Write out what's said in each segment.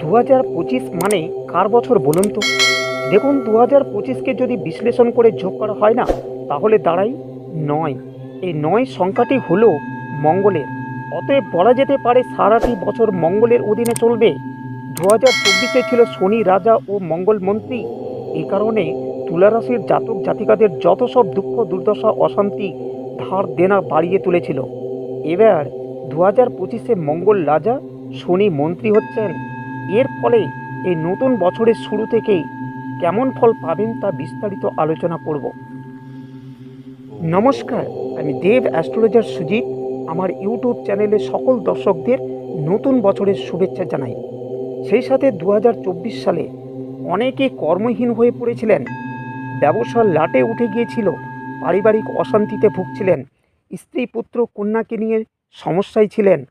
দু হাজার পঁচিশ মানে কার বছর বলুন তো? দেখুন দু হাজার পঁচিশকে যদি বিশ্লেষণ করে যোগ করা হয় না, তাহলে দাঁড়াই নয়। এই নয় সংখ্যাটি হলো মঙ্গলের। অতএব বলা যেতে পারে সারাটি বছর মঙ্গলের অধীনে চলবে। দু হাজার চব্বিশে ছিল শনি, রাজা ও মঙ্গল মন্ত্রী। এই কারণে তুলারাশির জাতক জাতিকাদের যত সব দুঃখ, দুর্দশা, অশান্তি ধার দেনা বাড়িয়ে তুলেছিল। এবার দু হাজার পঁচিশে মঙ্গল রাজা শনি মন্ত্রী হচ্ছেন। এর ফলে এই নতুন বছরের শুরু থেকেই কেমন ফল পাবেন তা বিস্তারিত আলোচনা করব। নমস্কার, আমি দেব অ্যাস্ট্রোলজার সুজিত। আমার ইউটিউব চ্যানেলে সকল দর্শকদের নতুন বছরের শুভেচ্ছা জানাই। সেই সাথে দু হাজার চব্বিশ সালে অনেকে কর্মহীন হয়ে পড়েছিলেন। ব্যবসার লাটে উঠে গিয়েছিল, পারিবারিক অশান্তিতে ভুগছিলেন। স্ত্রী পুত্র কন্যাকে নিয়ে সমস্যায় ছিলেন।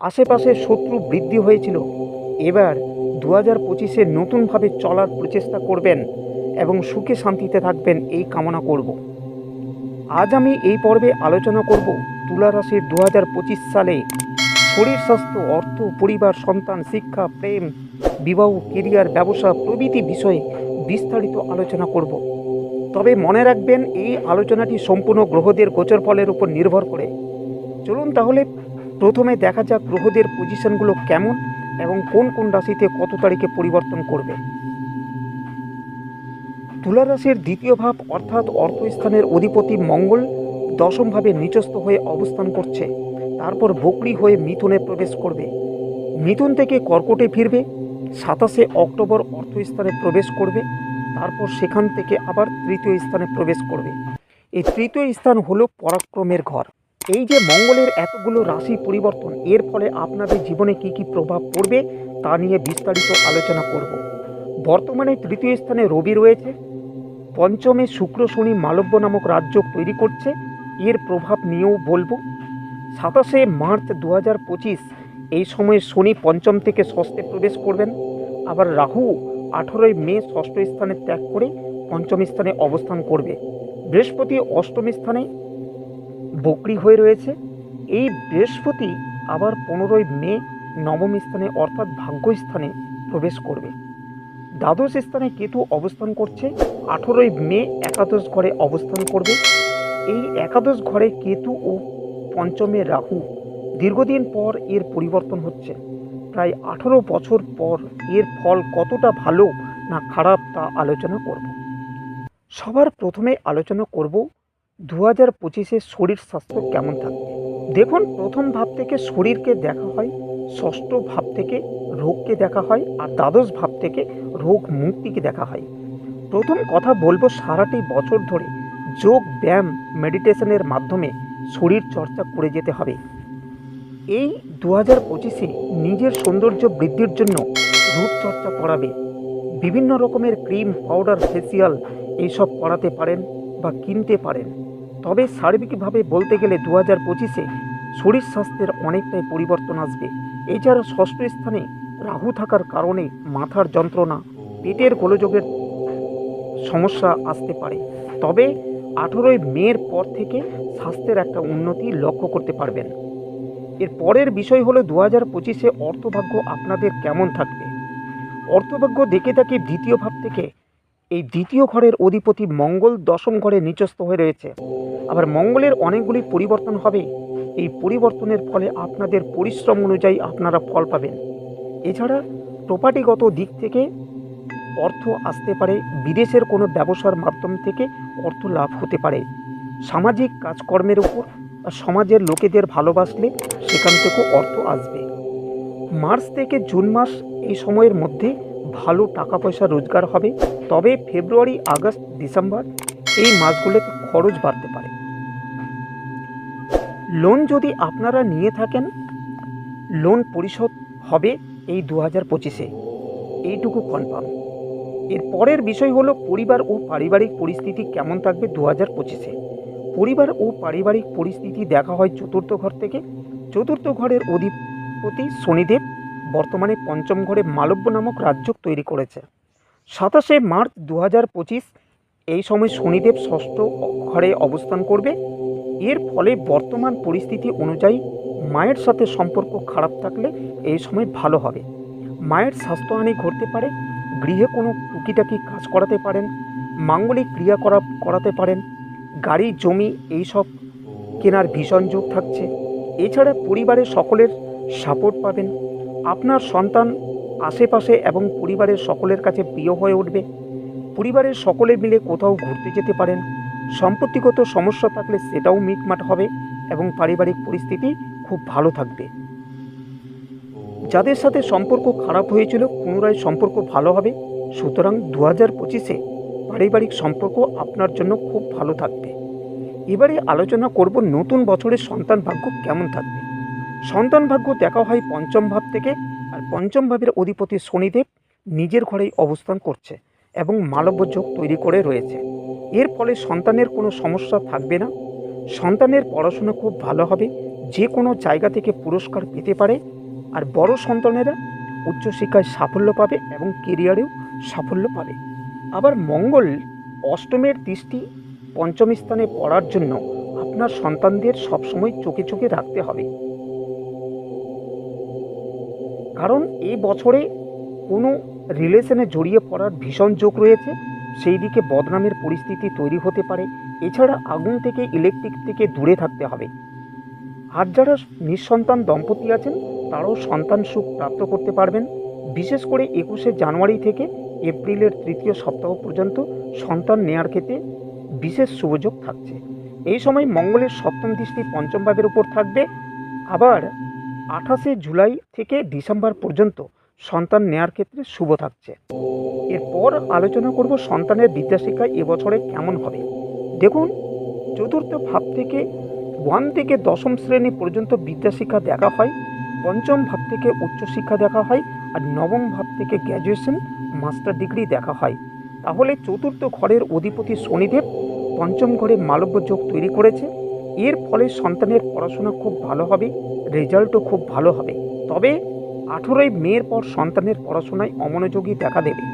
আশেপাশে শত্রু বৃদ্ধি হয়েছিল। এবার দু হাজার পঁচিশে নতুনভাবে চলার প্রচেষ্টা করবেন এবং সুখে শান্তিতে থাকবেন এই কামনা করব। আজ আমি এই পর্বে আলোচনা করব তুলা রাশির দু হাজার পঁচিশ সালে শরীর, স্বাস্থ্য, অর্থ, পরিবার, সন্তান, শিক্ষা, প্রেম, বিবাহ, কেরিয়ার, ব্যবসা, প্রভৃতি বিষয়ে বিস্তারিত আলোচনা করব। তবে মনে রাখবেন, এই আলোচনাটি সম্পূর্ণ গ্রহদের গোচর ফলের উপর নির্ভর করে। চলুন তাহলে প্রথমে দেখা যাক গ্রহদের পজিশনগুলো কেমন এবং কোন কোন রাশিতে কত তারিখে পরিবর্তন করবে। তুলা রাশির দ্বিতীয় ভাব অর্থাৎ অর্থস্থানের অধিপতি মঙ্গল দশমভাবে নিচস্থ হয়ে অবস্থান করছে। তারপর বকরি হয়ে মিথুনে প্রবেশ করবে। মিথুন থেকে কর্কটে ফিরবে। সাতাশে অক্টোবর অর্থস্থানে প্রবেশ করবে। তারপর সেখান থেকে আবার তৃতীয় স্থানে প্রবেশ করবে। এই তৃতীয় স্থান হলো পরাক্রমের ঘর। এই যে মঙ্গলের এতগুলো রাশি পরিবর্তন, এর ফলে আপনাদের জীবনে কি কি প্রভাব পড়বে তা নিয়ে বিস্তারিত আলোচনা করব। বর্তমানে তৃতীয় স্থানে রবি রয়েছে, পঞ্চমে শুক্র শনি মালব্য নামক রাজ্য তৈরি করছে, এর প্রভাব নিয়েও বলব। সাতাশে মার্চ দু হাজার পঁচিশ, এই সময়ে শনি পঞ্চম থেকে ষষ্ঠে প্রবেশ করবেন। আবার রাহু আঠেরোই মে ষষ্ঠ স্থানে ত্যাগ করে পঞ্চম স্থানে অবস্থান করবে। বৃহস্পতি অষ্টম স্থানে বকরি হয়ে রয়েছে। এই বৃহস্পতি আবার পনেরোই মে নবম স্থানে অর্থাৎ ভাগ্য স্থানে প্রবেশ করবে। দ্বাদশ স্থানে কেতু অবস্থান করছে, আঠেরোই মে একাদশ ঘরে অবস্থান করবে। এই একাদশ ঘরে কেতু ও পঞ্চমে রাহু দীর্ঘদিন পর এর পরিবর্তন হচ্ছে। প্রায় আঠেরো বছর পর এর ফল কতটা ভালো না খারাপ তা আলোচনা করব। সবার প্রথমে আলোচনা করব দু হাজার পঁচিশে শরীর স্বাস্থ্য কেমন থাকবে? দেখুন, প্রথম ভাব থেকে শরীরকে দেখা হয়, ষষ্ঠ ভাব থেকে রোগকে দেখা হয়, আর দ্বাদশ ভাব থেকে রোগ মুক্তিকে দেখা হয়। প্রথম কথা বলব, সারাটি বছর ধরে যোগ, ব্যায়াম, মেডিটেশনের মাধ্যমে শরীর চর্চা করে যেতে হবে। এই দু হাজার পঁচিশে নিজের সৌন্দর্য বৃদ্ধির জন্য রূপচর্চা করাবে। বিভিন্ন রকমের ক্রিম, পাউডার, ফেসিয়াল, এইসব করাতে পারেন বা কিনতে পারেন। তবে সার্বিকভাবে বলতে গেলে দু হাজার পঁচিশে শরীর স্বাস্থ্যের অনেকটাই পরিবর্তন আসবে। এছাড়া ষষ্ঠ স্থানে রাহু থাকার কারণে মাথার যন্ত্রণা, পেটের গোলযোগের সমস্যা আসতে পারে। তবে আঠেরোই মের পর থেকে স্বাস্থ্যের একটা উন্নতি লক্ষ্য করতে পারবেন। এর পরের বিষয় হলো দু হাজার পঁচিশে অর্থভাগ্য আপনাদের কেমন থাকবে? অর্থভাগ্য দেখে থাকি দ্বিতীয় ভাব থেকে এই দ্বিতীয় ঘরের অধিপতি মঙ্গল দশম ঘরে নিচস্থ হয়ে রয়েছে। আবার মঙ্গলের অনেকগুলি পরিবর্তন হবে। এই পরিবর্তনের ফলে আপনাদের পরিশ্রম অনুযায়ী আপনারা ফল পাবেন। এছাড়া প্রপার্টিগত দিক থেকে অর্থ আসতে পারে, বিদেশের কোনো ব্যবসার মাধ্যম থেকে অর্থ লাভ হতে পারে। সামাজিক কাজকর্মের উপর সমাজের লোকেদের ভালোবাসলে সেখান থেকেও অর্থ আসবে। মার্চ থেকে জুন মাস এই সময়ের মধ্যে ভালো টাকা পয়সা রোজগার হবে। তবে ফেব্রুয়ারি, আগস্ট, ডিসেম্বর এই মাসগুলোতে খরচ বাড়তে পারে। লোন যদি আপনারা নিয়ে থাকেন, লোন পরিশোধ হবে এই দু হাজার পঁচিশে। এইটুকু কনফার্ম এর পরের বিষয় হলো পরিবার ও পারিবারিক পরিস্থিতি কেমন থাকবে দু হাজার পঁচিশে। পরিবার ও পারিবারিক পরিস্থিতি দেখা হয় চতুর্থ ঘর থেকে। চতুর্থ ঘরের অধিপতি শনিদেব বর্তমানে পঞ্চম ঘরে মালব্য নামক রাজ্য তৈরি করেছে। সাতাশে মার্চ দু হাজার পঁচিশ, এই সময় শনিদেব ষষ্ঠ ঘরে অবস্থান করবে। এর ফলে বর্তমান পরিস্থিতি অনুযায়ী মায়ের সাথে সম্পর্ক খারাপ থাকলে এই সময় ভালো হবে। মায়ের স্বাস্থ্যহানি ঘটতে পারে, গৃহে কোনো টুকিটাকি কাজ করাতে পারেন, মাঙ্গলিক ক্রিয়া করা করাতে পারেন, গাড়ি, জমি এইসব কেনার ভীষণ যোগ থাকছে। এছাড়া পরিবারের সকলের সাপোর্ট পাবেন। আপনার সন্তান আশেপাশে এবং পরিবারের সকলের কাছে প্রিয় হয়ে উঠবে। পরিবারের সকলে মিলে কোথাও ঘুরতে যেতে পারেন। সম্পত্তিগত সমস্যা থাকলে সেটাও মিটমাট হবে এবং পারিবারিক পরিস্থিতি খুব ভালো থাকবে। যাদের সাথে সম্পর্ক খারাপ হয়েছিল, পুনরায় সম্পর্ক ভালো হবে। সুতরাং দু হাজার পঁচিশে পারিবারিক সম্পর্ক আপনার জন্য খুব ভালো থাকবে। এবারে আলোচনা করব নতুন বছরের সন্তান ভাগ্য কেমন থাকবে। সন্তান ভাগ্য দেখা হয় পঞ্চম ভাব থেকে, আর পঞ্চম ভাবের অধিপতি শনিদেব নিজের ঘরেই অবস্থান করছে এবং মালব্য যোগ তৈরি করে রয়েছে। এর ফলে সন্তানের কোনো সমস্যা থাকবে না। সন্তানের পড়াশোনা খুব ভালো হবে। যে কোনো জায়গা থেকে পুরস্কার পেতে পারে। আর বড় সন্তানেরা উচ্চশিক্ষায় সাফল্য পাবে এবং কেরিয়ারেও সাফল্য পাবে। আবার মঙ্গল অষ্টমের দৃষ্টি পঞ্চম স্থানে পড়ার জন্য আপনার সন্তানদের সবসময় চোখে চোখে রাখতে হবে। কারণ এই বছরে কোনো রিলেশনে জড়িয়ে পড়ার ভীষণ যোগ রয়েছে। সেই দিকে বদনামের পরিস্থিতি তৈরি হতে পারে। এছাড়া আগুন থেকে ইলেকট্রিক থেকে দূরে থাকতে হবে। আর যারা নিঃসন্তান দম্পতি আছেন, তারাও সন্তান সুখ প্রাপ্ত করতে পারবেন। বিশেষ করে একুশে জানুয়ারি থেকে এপ্রিলের তৃতীয় সপ্তাহ পর্যন্ত সন্তান নেয়ার ক্ষেত্রে বিশেষ সুযোগ থাকছে। এই সময় মঙ্গলের সপ্তম দৃষ্টি পঞ্চম ভাবের উপর থাকবে। আবার আঠাশে জুলাই থেকে ডিসেম্বর পর্যন্ত সন্তান নেয়ার ক্ষেত্রে শুভ থাকছে। এরপর আলোচনা করব সন্তানের বিদ্যাশিক্ষা এবছরে কেমন হবে। দেখুন, চতুর্থ ভাব থেকে ওয়ান থেকে দশম শ্রেণি পর্যন্ত বিদ্যাশিক্ষা দেখা হয়, পঞ্চম ভাব থেকে উচ্চশিক্ষা দেখা হয়, আর নবম ভাব থেকে গ্র্যাজুয়েশন, মাস্টার ডিগ্রি দেখা হয়। তাহলে চতুর্থ ঘরের অধিপতি শনিদেব পঞ্চম ঘরে মালব্য যোগ তৈরি করেছে। এর ফলে সন্তানের পড়াশোনা খুব ভালো হবে, রেজাল্টও খুব ভালো হবে। তবে আঠেরোই মের পর সন্তানের পড়াশোনায় অমনোযোগী দেখা দেবে।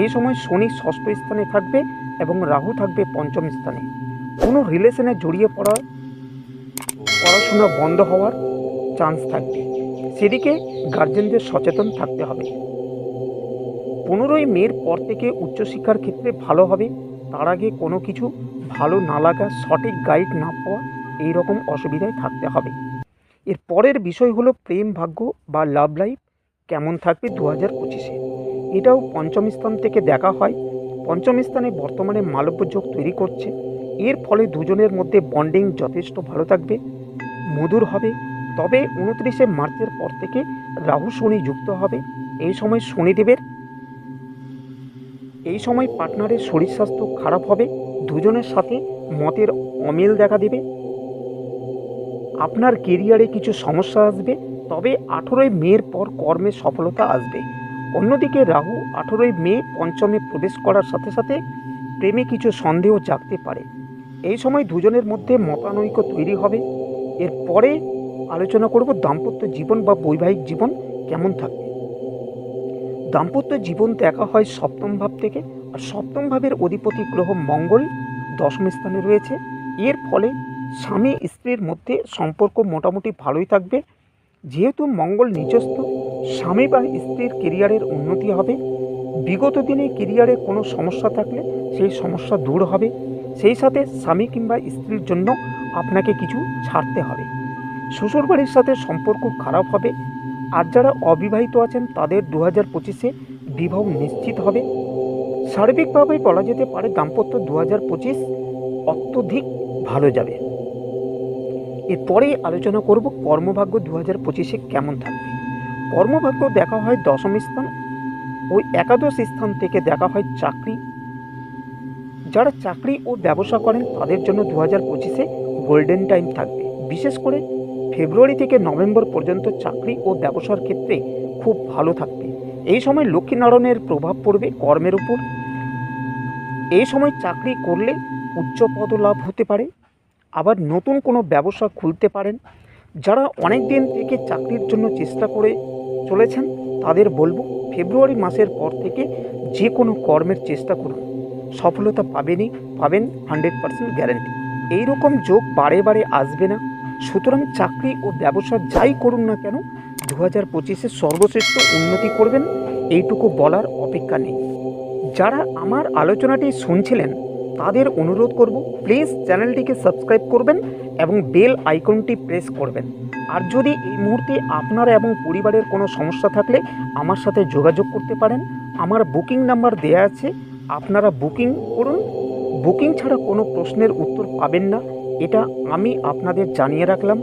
এই সময় শনি ষষ্ঠ স্থানে থাকবে এবং রাহু থাকবে পঞ্চম স্থানে। কোনো রিলেশনে জড়িয়ে পড়া পড়াশোনা বন্ধ হওয়ার চান্স থাকবে। সেদিকে গার্জেনদের সচেতন থাকতে হবে। পনেরোই মের পর থেকে উচ্চশিক্ষার ক্ষেত্রে ভালো হবে। তার আগে কোনো কিছু ভালো না লাগা সঠিক গাইড না পাওয়া এই রকম অসুবিধায় থাকতে হবে। এর পরের বিষয় হলো প্রেম ভাগ্য বা লাভ লাইফ কেমন থাকবে দু হাজার পঁচিশে? এটাও পঞ্চম স্থান থেকে দেখা হয়। পঞ্চম স্থানে বর্তমানে মালব্য যোগ তৈরি করছে। এর ফলে দুজনের মধ্যে বন্ডিং যথেষ্ট ভালো থাকবে, মধুর হবে। তবে উনত্রিশে মার্চের পর থেকে রাহু শনি যুক্ত হবে। এই সময় শনিদেবের, এই সময় পার্টনারের শরীর স্বাস্থ্য খারাপ হবে। দুজনের সাথে মতের অমিল দেখা দেবে। আপনার কেরিয়ারে কিছু সমস্যা আসবে, তবে আঠেরোই মের পর কর্মে সফলতা আসবে। অন্যদিকে রাহু আঠেরোই মে পঞ্চমে প্রবেশ করার সাথে সাথে প্রেমে কিছু সন্দেহ জাগতে পারে। এই সময় দুজনের মধ্যে মতানৈক্য তৈরি হবে। এরপরে আলোচনা করব দাম্পত্য জীবন বা বৈবাহিক জীবন কেমন থাকবে। দাম্পত্য জীবন দেখা হয় সপ্তম ভাব থেকে, আর সপ্তম ভাবের অধিপতি গ্রহ মঙ্গল দশম স্থানে রয়েছে। এর ফলে স্বামী স্ত্রীর মধ্যে সম্পর্ক মোটামুটি ভালোই থাকবে। যেহেতু মঙ্গল নিজস্ব স্বামী বা স্ত্রীর কেরিয়ারের উন্নতি হবে। বিগত দিনে কেরিয়ারে কোনো সমস্যা থাকলে সেই সমস্যা দূর হবে। সেই সাথে স্বামী কিংবা স্ত্রীর জন্য আপনাকে কিছু ছাড়তে হবে। শ্বশুরবাড়ির সাথে সম্পর্ক খারাপ হবে। আর যারা অবিবাহিত আছেন, তাদের দু হাজার পঁচিশে বিবাহ নিশ্চিত হবে। সার্বিকভাবে বলা যেতে পারে দাম্পত্য দু হাজার পঁচিশ অত্যধিক ভালো যাবে। এরপরেই আলোচনা করব কর্মভাগ্য দু হাজার পঁচিশে কেমন থাকবে। কর্মভাগ্য দেখা হয় দশম স্থান ওই একাদশ স্থান থেকে দেখা হয় চাকরি। যারা চাকরি ও ব্যবসা করেন, তাদের জন্য দু হাজার পঁচিশে গোল্ডেন টাইম থাকবে। বিশেষ করে ফেব্রুয়ারি থেকে নভেম্বর পর্যন্ত চাকরি ও ব্যবসার ক্ষেত্রে খুব ভালো থাকবে। এই সময় লক্ষ্মীনারায়ণের প্রভাব পড়বে কর্মের উপর। এই সময় চাকরি করলে উচ্চ পদ লাভ হতে পারে। আবার নতুন কোনো ব্যবসা খুলতে পারেন? যারা অনেক দিন থেকে চাকরির জন্য চেষ্টা করে চলেছেন, তাদের বলব, ফেব্রুয়ারি মাসের পর থেকে যে কোনো কর্মের চেষ্টা করুন। সফলতা পাবেনই, পাবেন হান্ড্রেড পার্সেন্ট গ্যারেন্টি। এইরকম যোগ বারে বারে আসবে না। সুতরাং চাকরি ও ব্যবসা যাই করুন না কেন দু হাজার পঁচিশে সর্বশ্রেষ্ঠ উন্নতি করবেন, এইটুকু বলার অপেক্ষা নেই। যারা আমার আলোচনাটি শুনছিলেন তাদের অনুরোধ করব প্লিজ চ্যানেলটিকে সাবস্ক্রাইব করবেন এবং বেল আইকনটি প্রেস করবেন। আর যদি এই মুহূর্তে আপনার এবং পরিবারের কোনো সমস্যা থাকলে আমার সাথে যোগাযোগ করতে পারেন। আমার বুকিং নাম্বার দেয়া আছে, আপনারা বুকিং করুন। বুকিং ছাড়া কোনো প্রশ্নের উত্তর পাবেন না, এটা আমি আপনাদের জানিয়ে রাখলাম।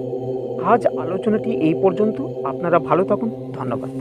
আজ আলোচনাটি এই পর্যন্ত, আপনারা ভালো থাকুন, ধন্যবাদ।